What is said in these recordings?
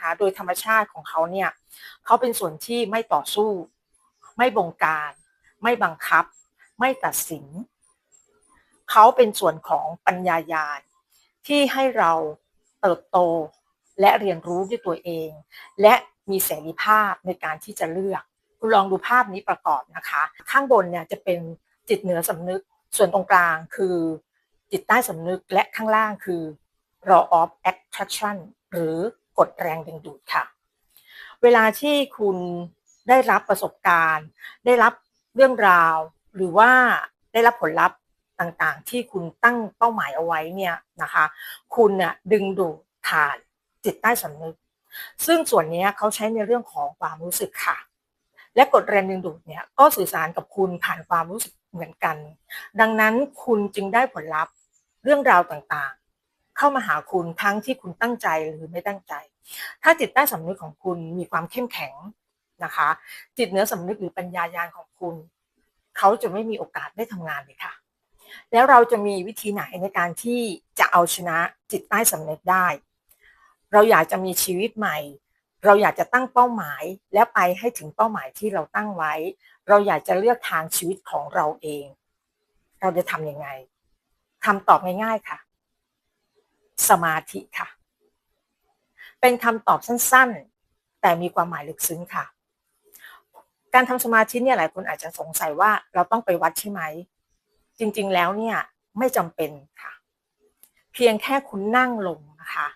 นะคะโดยธรรมชาติของเขาเนี่ยเขาเป็นส่วนที่ไม่ต่อสู้ ไม่บงการ ไม่บังคับ ไม่ตัดสิน เขาเป็นส่วนของปัญญายาณที่ให้เราเติบโตและเรียนรู้ด้วยตัวเอง และมีเสรีภาพในการที่จะเลือกคุณลองดูภาพนี้ประกอบนะคะ ข้างบนเนี่ยจะเป็นจิตเหนือสำนึกส่วนตรงกลางคือจิตใต้สำนึกและข้างล่างคือ law of attraction หรือ กฎแรงดึงดูดค่ะ เวลาที่คุณได้รับประสบการณ์ ได้รับเรื่องราว หรือว่าได้รับผลลัพธ์ต่างๆ ที่คุณตั้งเป้าหมายเอาไว้เนี่ยนะคะ คุณน่ะดึงดูดผ่านจิตใต้สำนึก ซึ่งส่วนนี้เขาใช้ในเรื่องของความรู้สึกค่ะ และกฎแรงดึงดูดเนี่ยก็สื่อสารกับคุณผ่านความรู้สึกเหมือนกัน ดังนั้นคุณจึงได้ผลลัพธ์เรื่องราวต่างๆ เข้ามาหาคุณทั้งที่คุณตั้งใจหรือไม่ตั้งใจ ถ้าจิตใต้สำนึกของคุณมีความเข้มแข็งนะคะ จิตเหนือสำนึกหรือปัญญายาณของคุณ เขาจะไม่มีโอกาสได้ทำงานเลยค่ะ แล้วเราจะมีวิธีไหนในการที่จะเอาชนะจิตใต้สำนึกได้ เราอยากจะมีชีวิตใหม่เราอยากจะตั้งเป้าหมายและไปให้ถึงเป้าหมายที่เราตั้งไว้ เราอยากจะเลือกทางชีวิตของเราเอง เราจะทำยังไงคำตอบง่ายๆค่ะ สมาธิค่ะ เป็นคำตอบสั้นๆ แต่มีความหมายลึกซึ้งค่ะ การทำสมาธิเนี่ยหลายคนอาจจะสงสัยว่าเราต้องไปวัดใช่ไหม จริงๆแล้วเนี่ยไม่จำเป็นค่ะ เพียงแค่คุณนั่งลงนะคะ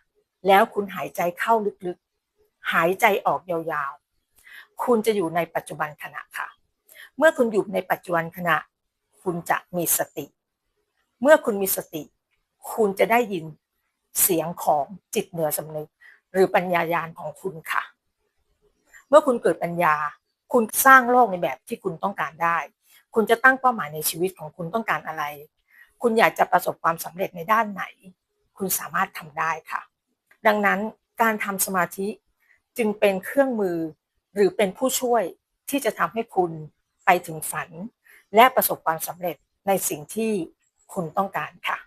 แล้วคุณหายใจเข้าลึกๆ หายใจออกยาวๆ คุณจะอยู่ในปัจจุบันขณะค่ะ เมื่อคุณอยู่ในปัจจุบันขณะ คุณจะมีสติ เมื่อคุณมีสติ คุณจะได้ยิน เสียงของจิตเหนือสำนึก หรือปัญญายาณของคุณค่ะ เมื่อคุณเกิดปัญญา คุณสร้างโลกในแบบที่คุณต้องการได้ คุณจะตั้งเป้าหมายในชีวิตของคุณต้องการอะไร คุณอยากจะประสบความสำเร็จในด้านไหน คุณสามารถทำได้ค่ะ ดังนั้นการทำสมาธิจึงเป็นเครื่องมือหรือเป็นผู้ช่วยที่จะทำให้คุณไปถึงฝัน และประสบความสำเร็จในสิ่งที่คุณต้องการค่ะ